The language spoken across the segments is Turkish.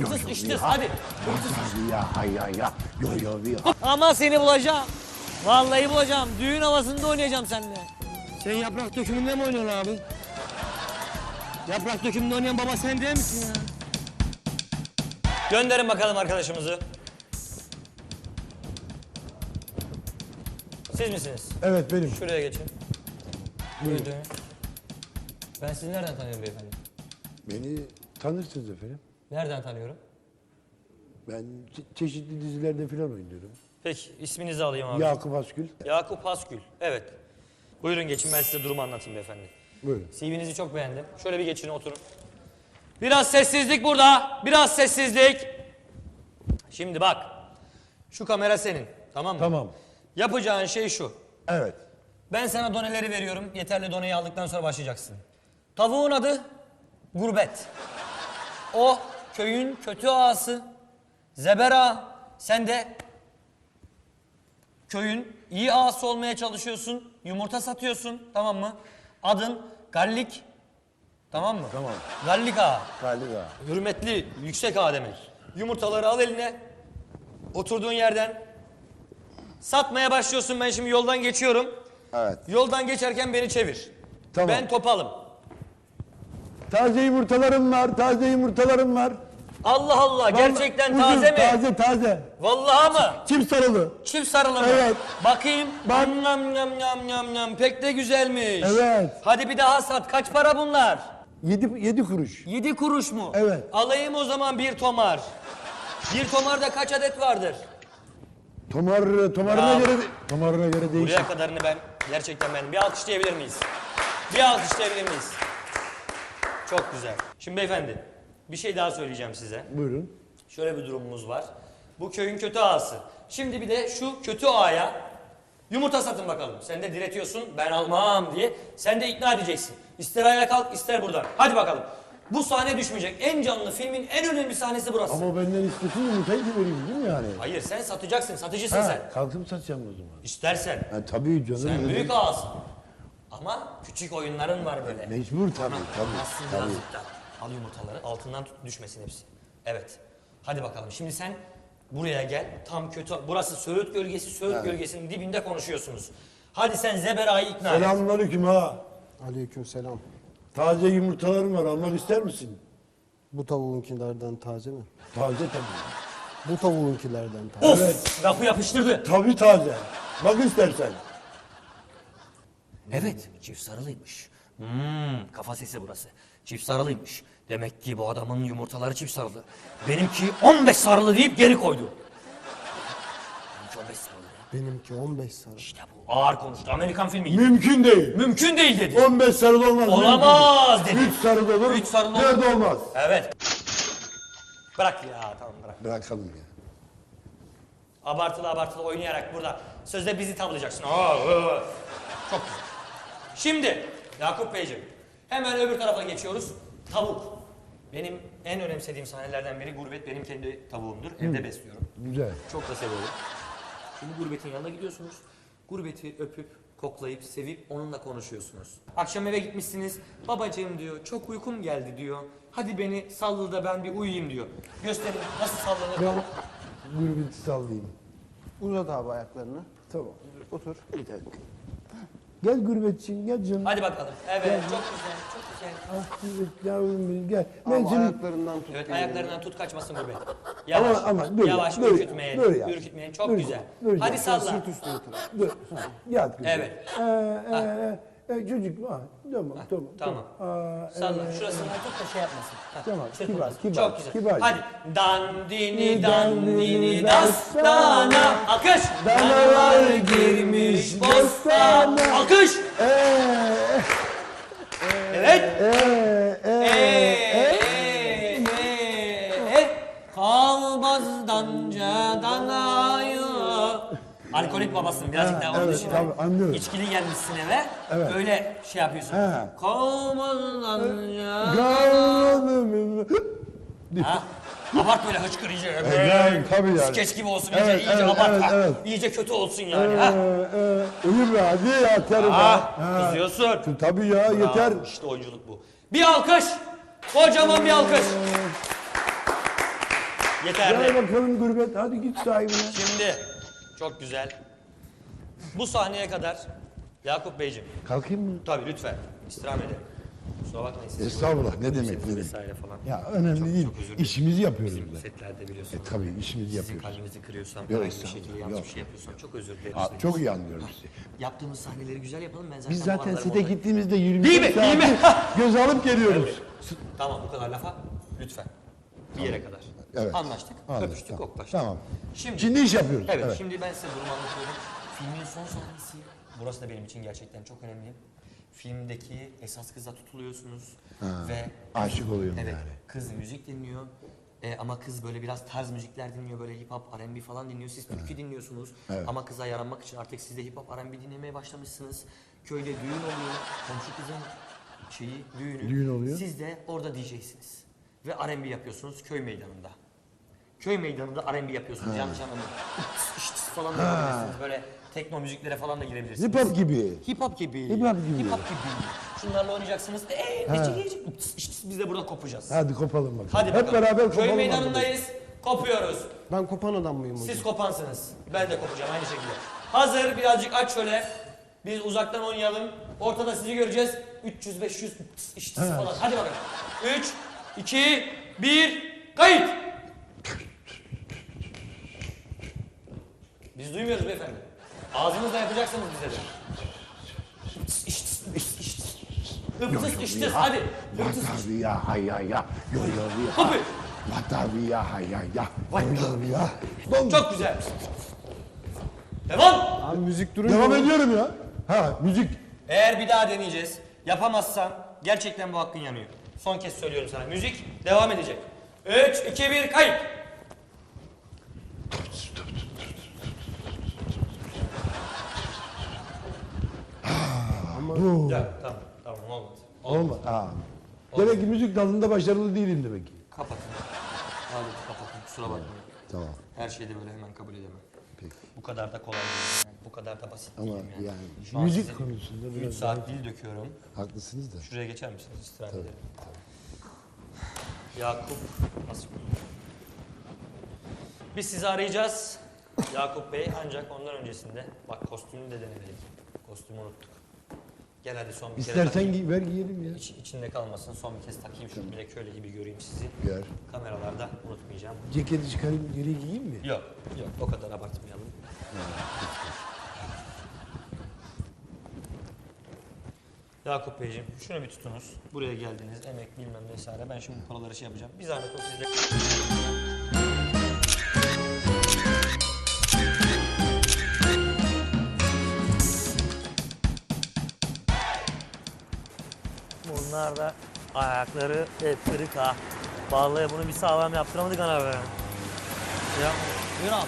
Iptıs iştıs hadi. Ya ya ya. Yo yo yo. Ama seni bulacağım. Vallahi bulacağım. Düğün havasında oynayacağım seninle. Sen yaprak dökümünde mi oynuyorsun abi? Yaprak dökümünde oynayan baba sen değil misin ya? Gönderin bakalım arkadaşımızı. Siz misiniz? Evet benim. Şuraya geçin. Buyurun. Ben sizi nereden tanıyorum beyefendi? Beni tanırsınız efendim. Nereden tanıyorum? Ben çe- çeşitli dizilerde falan oynuyorum. Peki isminizi alayım abi. Yakup Askül. Yakup Hasgül. Evet. Buyurun geçin ben size durumu anlatayım beyefendi. Buyurun. CV'nizi çok beğendim. Şöyle bir geçin oturun. Biraz sessizlik burada. Biraz sessizlik. Şimdi bak. Şu kamera senin. Tamam mı? Tamam. Yapacağın şey şu. Evet. Ben sana doneleri veriyorum. Yeterli doneyi aldıktan sonra başlayacaksın. Tavuğun adı Gurbet. O köyün kötü ağası. Zebera. Sen de köyün iyi ağası olmaya çalışıyorsun. Yumurta satıyorsun. Tamam mı? Adın Gallik. Tamam mı? Tamam. Gallik ağa. Galiba. Hürmetli, yüksek ağa demek. Yumurtaları al eline. Oturduğun yerden. Satmaya başlıyorsun. Ben şimdi yoldan geçiyorum. Evet. Yoldan geçerken beni çevir. Tamam. Ben topalım. Taze yumurtalarım var. Taze yumurtalarım var. Allah Allah gerçekten Vallahi taze ucuz, mi? Taze taze. Vallahi mı? Çift sarılı. Çift sarılı mı? Evet. Bakayım. Bak. Nyam nyam nyam nyam nyam. Pek de güzelmiş. Evet. Hadi bir daha sat. Kaç para bunlar? Yedi, yedi kuruş. Yedi kuruş mu? Evet. Alayım o zaman bir tomar. Bir tomarda kaç adet vardır? Tomar, tomarına göre, tomarına göre değişir. Buraya kadarını ben gerçekten beğendim. Bir alkışlayabilir miyiz? Bir alkışlayabilir miyiz? Çok güzel. Şimdi beyefendi bir şey daha söyleyeceğim size. Buyurun. Şöyle bir durumumuz var. Bu köyün kötü ağası. Şimdi bir de şu kötü ağaya yumurta satın bakalım. Sen de diretiyorsun ben almam diye. Sen de ikna edeceksin. İster ayağa kalk ister buradan. Hadi bakalım. Bu sahne düşmeyecek. En canlı filmin en önemli sahnesi burası. Ama benden istesin yumurtayı ki vereyim değil mi yani? Hayır sen satacaksın. Satıcısın sen. Ha, kalkıp satacağım o zaman. İstersen. Ha, tabii canım. Sen büyük ağasın. Ama küçük oyunların var böyle. Mecbur tabii tabii. Nasıl tabii. birazcık da. Al yumurtaları altından tut düşmesin hepsi. Evet. Hadi bakalım şimdi sen buraya gel. Tam kötü. Burası Söğüt gölgesi. Söğüt gölgesinin dibinde konuşuyorsunuz. Hadi sen Zebera'yı ikna et. Selamünaleyküm ha. Aleykümselam. Taze yumurtalarım var almak ister misin? Bu tavuğunkilerden taze mi? Taze tabii. Bu tavuğunkilerden taze. Of! Lafı yapıştırdı. Tabii taze. Bak istersen. Evet, çift sarılıymış. Hmm, kafa sesi burası. Çift sarılıymış. Demek ki bu adamın yumurtaları çift sarılı. Benimki 15 sarılı deyip geri koydu. Benimki 15 sarılı. Benimki 15 sarı. İşte bu. Ağır konuştu. Amerikan filmi gibi. Mümkün değil. Mümkün değil dedi. 15 sarılı olmaz. Olamaz dedi. 3 sarılı olur. Üç sarılı olur. 4 olmaz. Evet. Bırak ya tamam bırak. Bırakalım ya. Abartılı abartılı oynayarak burada sözde bizi tavlayacaksın. Aa, aa. Çok güzel. Şimdi Yakup Beyciğim hemen öbür tarafa geçiyoruz. Tavuk. Benim en önemsediğim sahnelerden biri gurbet benim kendi tavuğumdur. Evde besliyorum. Güzel. Çok da seviyorum. Şimdi gurbetin yanına gidiyorsunuz. Gurbeti öpüp, koklayıp, sevip onunla konuşuyorsunuz. Akşam eve gitmişsiniz. Babacığım diyor, çok uykum geldi diyor. Hadi beni sallı da ben bir uyuyayım diyor. Gösterin nasıl sallanır. Ben gurbeti sallayayım. Uzat abi ayaklarını. Tamam. Otur. Bir dakika. Gel gurbetçin gel canım. Hadi bakalım. Evet, çok güzel, çok güzel. Ah gurbet yavrum benim gel. Ben Ama seni... ayaklarından tut. Evet, ayaklarından tut kaçmasın gurbet. Yavaş, Ama- ama dur ya, yavaş, dur ya, ürkütmeyelim, dur ya. ürkütmeyelim. Çok Dur, güzel. dur ya. Hadi salla. Sırt üstü otur. Dur. Yat güzel. Evet. Ee, ee, ee, çocuk ha, tamam tamam. Tamam. Aa, Salla, ee, şurasından tut da şey yapmasın. Ha, Tamam, çırpınmasın. kibar, kibar, Çok güzel. kibar. Hadi. Dandini Dandini dastana. Alkış. Danalar girmiş bostana. Alkış. Ee, Evet. ee, Alkolik babasın birazcık daha onun evet, dışında. tabii, anlıyorum. İçkili gelmişsin eve. Evet. Böyle şey yapıyorsun. He. Kalmazdan Gönlümün- Ha? Abart böyle hıçkır iyice. yani, tabii yani. Skeç gibi olsun Evet, iyice, iyice evet, abart. evet, ha. evet. İyice kötü olsun yani. Ee, ha? ee, Uyur be hadi yatarım Ha, ha. kızıyorsun. Tabii ya yeter. Bravo, İşte oyunculuk bu. Bir alkış. Kocaman bir alkış. Gel Yeterli. bakalım gurbet. Hadi git sahibine. Şimdi çok güzel. Bu sahneye kadar Yakup Beyciğim. Kalkayım mı? Tabii lütfen. İstirham edelim. Kusura bakmayın. sizi Estağfurullah, ne demek, ne demek. Vesaire falan. Ya önemli değil. çok özür dilerim. İşimizi yapıyoruz Bizim burada. setlerde biliyorsunuz. E, tabii işimizi Sizin yapıyoruz. kalbinizi kırıyorsam, Yok, herhangi bir estağfurullah, şekilde yanlış yok. bir şey yapıyorsam çok özür dilerim. Aa, çok iyi anlıyorum sizi. Yaptığımız sahneleri güzel yapalım. Ben zaten Biz bu zaten anlarım sete oradayım. gittiğimizde 20 Değil mi? Değil mi? göz alıp geliyoruz. Tamam bu kadar lafa lütfen. Bir yere kadar. Evet. Anlaştık. Anladık, Öpüştük, tamam. koklaştık. Tamam. Şimdi, Şimdi iş yapıyoruz. evet, Evet. şimdi ben size durumu anlatıyorum. Filmin son sahnesi. Burası da benim için gerçekten çok önemli. Filmdeki esas kıza tutuluyorsunuz ve Aşık oluyorum evet yani. kız müzik dinliyor. E, ama kız böyle biraz tarz müzikler dinliyor, böyle hip hop, R&B falan dinliyor. Siz türkü dinliyorsunuz. Evet. Ama kıza yaranmak için artık siz de hip hop, R&B dinlemeye başlamışsınız. Köyde düğün oluyor. Komşu kızın şeyi, düğünü. Düğün oluyor. Siz de orada DJ'siniz. Ve R&B yapıyorsunuz köy meydanında. Köy meydanında R&B yapıyorsunuz. Yanlış anlamayın. Falan da yapabilirsiniz. Böyle tekno müziklere falan da girebilirsiniz. Hip hop gibi. Hip hop gibi. Hip hop gibi. Hip hop gibi. Şunlarla oynayacaksınız. Eee ne çekecek? İşts, Biz de burada kopacağız. Hadi kopalım bakalım. Hadi Hep bakalım. beraber kopalım. Köy meydanındayız. Kopuyoruz. Ben kopan adam mıyım hocam? Siz kopansınız. Ben de kopacağım aynı şekilde. Hazır birazcık aç şöyle. Biz uzaktan oynayalım. Ortada sizi göreceğiz. 300 500 işte falan. Hadi bakalım. 3 2 1 kayıt. Biz duymuyoruz beyefendi. Ağzınızla yapacaksınız bize de. İşte, işte. Hıptıs iştiz hadi. Hıptıs Vatavia hayaya, yoyovia. Hadi. Vatavia hayaya, yoyovia. Don- Çok güzel. Devam. Abi müzik durunca... Devam ediyorum ya. Ha müzik. Eğer bir daha deneyeceğiz, yapamazsan gerçekten bu hakkın yanıyor. Son kez söylüyorum sana. Müzik devam edecek. 3, 2, 1, Bu. Ya, tamam, tamam olmadı. Olma. Aa. Demek ki müzik dalında başarılı değilim demek ki. Kapatın. Aleti kapatın, kusura bakmayın. Tamam. Her şeyi de böyle hemen kabul edemem. Peki. Bu kadar da kolay değil. Yani bu kadar da basit Ama değil yani. yani Şu müzik konusunda 3 biraz saat dil döküyorum. haklısınız da. Şuraya geçer misiniz? İstirahat edelim. Yakup nasıl? Biz sizi arayacağız. Yakup Bey ancak ondan öncesinde bak kostümünü de denemedik. Kostümü unuttuk. Gel hadi son bir kere İstersen takayım. giy, ver giyelim ya. İç, içinde kalmasın. Son bir kez takayım şu bilek şöyle gibi göreyim sizi. Gör. Kameralarda unutmayacağım. Ceketi çıkarayım geri giyeyim mi? Yok, yok o kadar abartmayalım. Yakup Beyciğim şunu bir tutunuz. Buraya geldiniz, emek bilmem vesaire. Ben şimdi bu paraları şey yapacağım. Bir zahmet o sizde. Bunlar da ayakları hep kırık ha. Vallahi bunu bir sağlam yaptıramadık ana be. Ya buyur abi.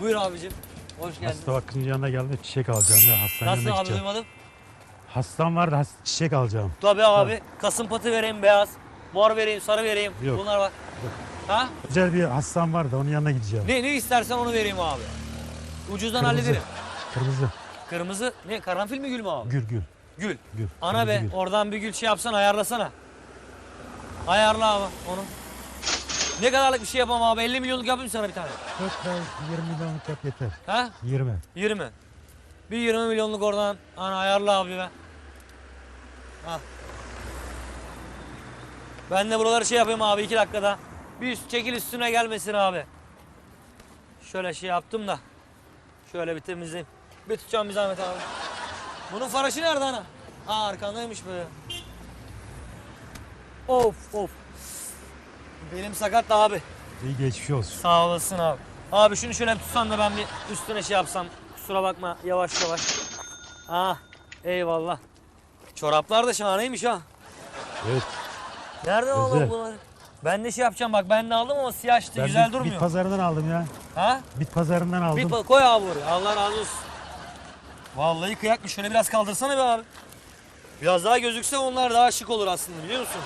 Buyur abicim. Hoş geldin. Hasta bakıcının yanına geldim çiçek alacağım ya hastaneye Nasıl abi gideceğim. duymadım? Hastam var da çiçek alacağım. Tabii abi. Kasım patı vereyim beyaz. Mor vereyim, sarı vereyim. Yok. Bunlar var. Ha? Güzel bir hastam var da onun yanına gideceğim. Ne ne istersen onu vereyim abi. Ucuzdan Kırmızı. hallederim. Kırmızı. Kırmızı ne? Karanfil mi gül mü abi? Gül gül. Gül. Gül. Ana be gül. oradan bir gül şey yapsan ayarlasana. Ayarla abi onu. Ne kadarlık bir şey yapamam abi? 50 milyonluk yapayım sana bir tane. Yok be 20 milyonluk yap yeter. Ha? 20. 20. Bir 20 milyonluk oradan ana ayarla abi be. Ha. Ben de buraları şey yapayım abi iki dakikada. Bir üst çekil üstüne gelmesin abi. Şöyle şey yaptım da. Şöyle bir temizleyeyim. Bir tutacağım bir zahmet abi. Bunun faraşı nerede ana? Aa arkandaymış böyle. Of of. Benim sakat da abi. İyi geçmiş olsun. Sağ olasın abi. Abi şunu şöyle bir tutsan da ben bir üstüne şey yapsam. Kusura bakma yavaş yavaş. Ah eyvallah. Çoraplar da şahaneymiş ha. Evet. Nereden aldın Güzel. bunları? Ben de şey yapacağım bak ben de aldım ama siyah işte güzel bit, durmuyor. bit pazarından aldım ya. ha? Bit pazarından aldım. Bir pa- koy abi oraya. Allah razı olsun. Vallahi kıyakmış. Şöyle biraz kaldırsana be abi. Biraz daha gözükse onlar daha şık olur aslında biliyor musun?